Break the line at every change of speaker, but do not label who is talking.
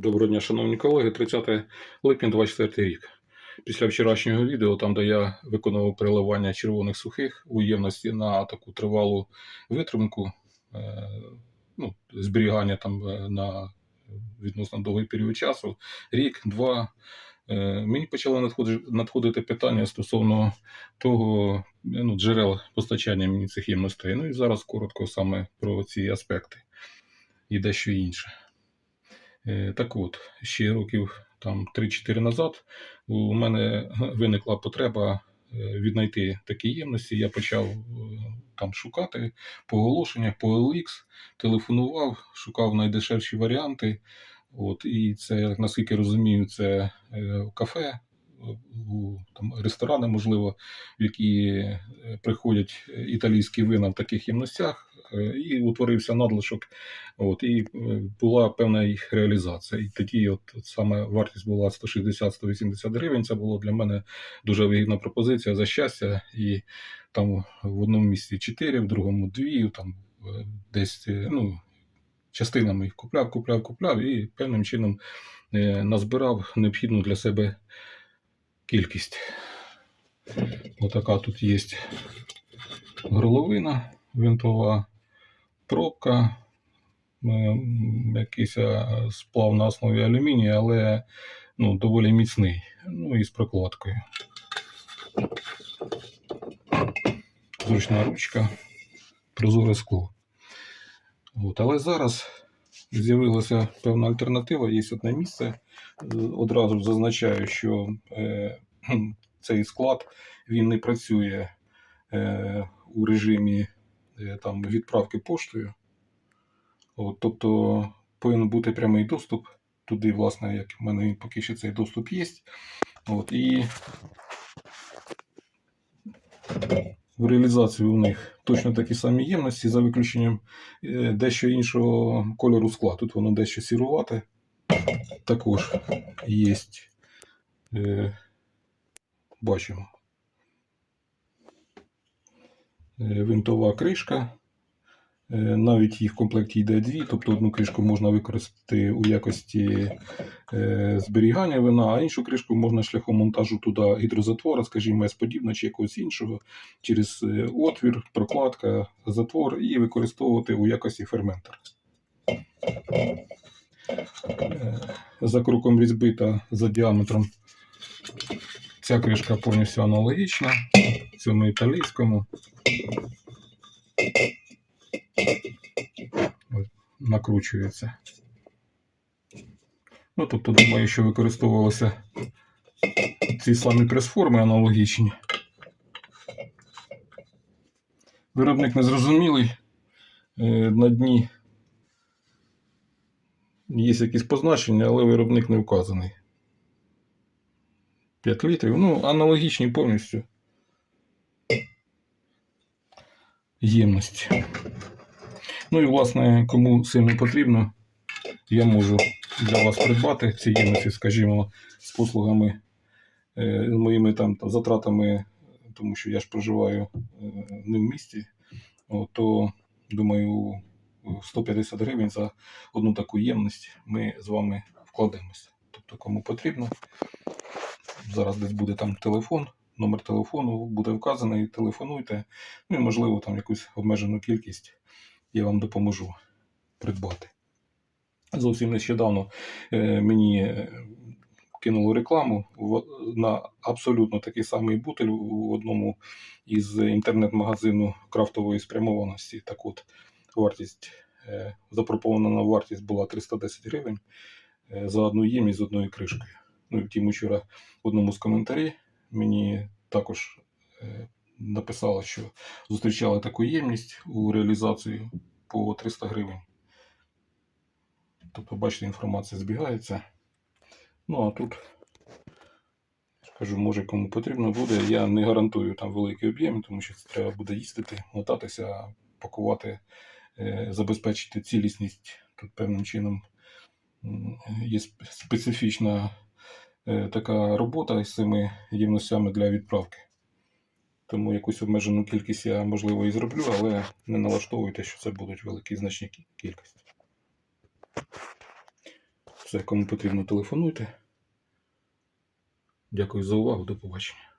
Доброго дня, шановні колеги. 30 липня 24 рік. Після вчорашнього відео, там, де я виконував переливання червоних сухих у ємності на таку тривалу витримку, е, ну, зберігання там е, на відносно довгий період часу, рік, два. е, Мені почало надходити, питання стосовно того ну, джерел постачання мені цих ємностей. Ну і зараз коротко саме про ці аспекти і дещо інше. Е, Так от, ще років там 3-4 назад у мене виникла потреба е, віднайти такі ємності. Я почав е, там шукати по оголошеннях, по OLX, телефонував, шукав найдешевші варіанти. От, і це, наскільки розумію, це кафе, там, ресторани, можливо, в які приходять італійські вина в таких ємностях, і утворився надлишок. От, і е, була певна їх реалізація. І тоді, от, саме вартість була 160-180 гривень. Це була для мене дуже вигідна пропозиція за щастя. І там в одному місці 4, в другому 2, там е, десь е, ну, частинами їх купляв, купляв, купляв і певним чином е, назбирав необхідну для себе кількість. Отака тут є горловина винтова, пробка, якийсь е, сплав на основі алюмінію, але ну, доволі міцний. Ну і з прокладкою. Зручна ручка, прозоре скло. От, але зараз з'явилася певна альтернатива. Є одне місце. Е, Одразу зазначаю, що е, цей склад він не працює е, у режимі е, там, відправки поштою. От, тобто повинен бути прямий доступ. Туди, власне, як в мене поки що цей доступ є. От, і в реалізації у них точно такі самі ємності, за виключенням е, дещо іншого кольору скла. Тут воно дещо сірувате. Також є. Е, бачимо. Е, Винтова кришка. Е, Навіть їх в комплекті йде дві, тобто одну кришку можна використати у якості е, зберігання вина, а іншу кришку можна шляхом монтажу туди гідрозатвора, скажімо, подібно чи якогось іншого, через е, отвір, прокладка, затвор і використовувати у якості ферментора. Е, За кроком різьби та за діаметром ця кришка повністю аналогічна цьому італійському. Накручується. Ну, тобто, думаю, що використовувалися ці самі прес-форми аналогічні. Виробник незрозумілий. Е, На дні є якісь позначення, але виробник не вказаний. 5 літрів. Ну, аналогічні повністю ємності. Ну і, власне, кому сильно потрібно, я можу для вас придбати ці ємності, скажімо, з послугами, е, з моїми там затратами, тому що я ж проживаю не в місті, то думаю, 150 гривень за одну таку ємність ми з вами вкладемося. Тобто, кому потрібно, зараз десь буде там телефон, номер телефону буде вказаний, телефонуйте. Ну і можливо там якусь обмежену кількість я вам допоможу придбати. Зовсім нещодавно е, мені е, кинули рекламу на абсолютно такий самий бутиль у одному із інтернет-магазину крафтової спрямованості. Так от, вартість, е, запропонована вартість була 310 гривень за одну ємність з одною кришкою. Ну і втім, вчора в одному з коментарів мені також е, написали, що зустрічали таку ємність у реалізації по 300 гривень. Тобто, бачите, інформація збігається. Ну а тут, кажу, може кому потрібно буде. Я не гарантую там великий об'єм, тому що це треба буде їздити, мотатися, пакувати, е, забезпечити цілісність. Тут певним чином є специфічна така робота з цими ємностями для відправки. Тому якусь обмежену кількість я, можливо, і зроблю, але не налаштовуйте, що це будуть великі значні кількості. Все, кому потрібно, телефонуйте. Дякую за увагу, до побачення.